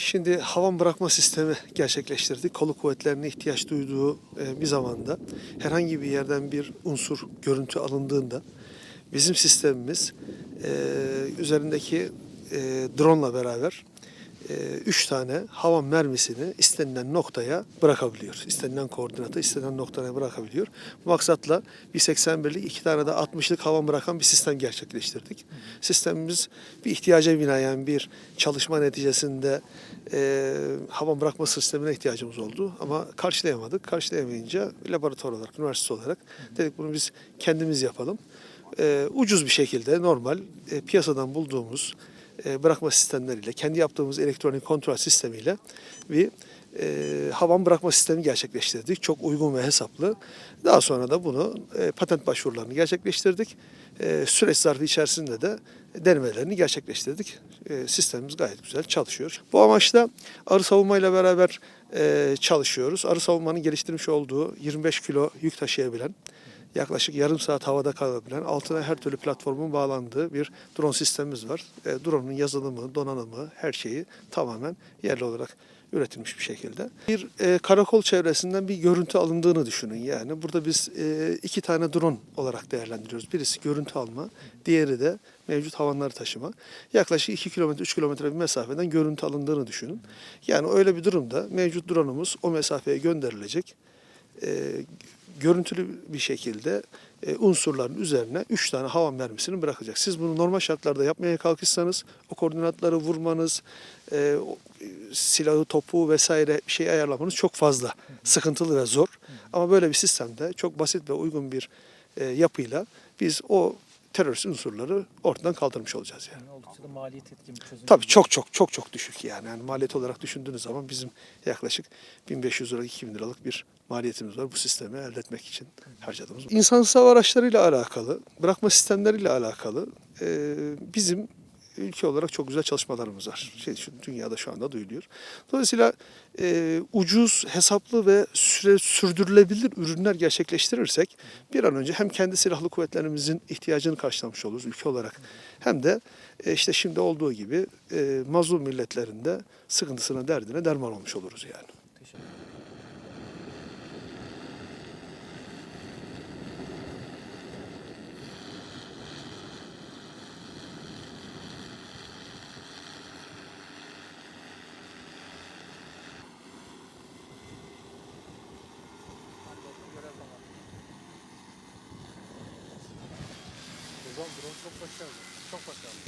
Şimdi havan bırakma sistemi gerçekleştirdik. Kolu kuvvetlerine ihtiyaç duyduğu e, bir zamanda herhangi bir yerden bir unsur görüntü alındığında bizim sistemimiz e, üzerindeki e, drone ile beraber 3 tane havan mermisini istenilen noktaya bırakabiliyor. İstenilen koordinata, istenilen noktaya bırakabiliyor. Maksatla bir 81'lik, iki tane de 60'lık havan bırakan bir sistem gerçekleştirdik. Sistemimiz bir ihtiyaca binaen bir çalışma neticesinde e, havan bırakma sistemine ihtiyacımız oldu. Ama karşılayamadık. Karşılayamayınca laboratuvar olarak, üniversite olarak dedik bunu biz kendimiz yapalım. E, ucuz bir şekilde normal e, piyasadan bulduğumuz e, bırakma sistemleriyle, kendi yaptığımız elektronik kontrol sistemiyle bir e, havan bırakma sistemi gerçekleştirdik. Çok uygun ve hesaplı. Daha sonra da bunu e, patent başvurularını gerçekleştirdik. E, süreç zarfı içerisinde de denemelerini gerçekleştirdik. E, sistemimiz gayet güzel çalışıyor. Bu amaçla arı savunmayla beraber e, çalışıyoruz. Arı savunmanın geliştirmiş olduğu 25 kilo yük taşıyabilen yaklaşık yarım saat havada kalabilen, altına her türlü platformun bağlandığı bir drone sistemimiz var. E, drone'un yazılımı, donanımı, her şeyi tamamen yerli olarak üretilmiş bir şekilde. Bir e, karakol çevresinden bir görüntü alındığını düşünün. Yani burada biz e, iki tane drone olarak değerlendiriyoruz. Birisi görüntü alma, diğeri de mevcut havanları taşıma. Yaklaşık 2 kilometre, 3 kilometre bir mesafeden görüntü alındığını düşünün. Yani öyle bir durumda mevcut drone'umuz o mesafeye gönderilecek. E, görüntülü bir şekilde e, unsurların üzerine 3 tane hava mermisini bırakacak. Siz bunu normal şartlarda yapmaya kalkışsanız o koordinatları vurmanız, e, o, e, silahı, topu vesaire bir şey ayarlamanız çok fazla sıkıntılı ve zor. Ama böyle bir sistemde çok basit ve uygun bir e, yapıyla biz o terörist unsurları ortadan kaldırmış olacağız yani. Yani oldukça da maliyet etkin bir çözüm. Tabii çok çok çok çok düşük yani. yani maliyet olarak düşündüğünüz zaman bizim yaklaşık 1500 lira 2000 liralık bir maliyetimiz var bu sistemi elde etmek için harcadığımız. İnsansız hava araçlarıyla alakalı, bırakma sistemleriyle alakalı e, bizim ülke olarak çok güzel çalışmalarımız var. Şey, şu dünyada şu anda duyuluyor. Dolayısıyla e, ucuz, hesaplı ve süre sürdürülebilir ürünler gerçekleştirirsek bir an önce hem kendi silahlı kuvvetlerimizin ihtiyacını karşılamış oluruz ülke olarak hem de e, işte şimdi olduğu gibi e, mazlum milletlerinde sıkıntısına, derdine derman olmuş oluruz yani. Hocam drone çok başarılı. Çok başarılı.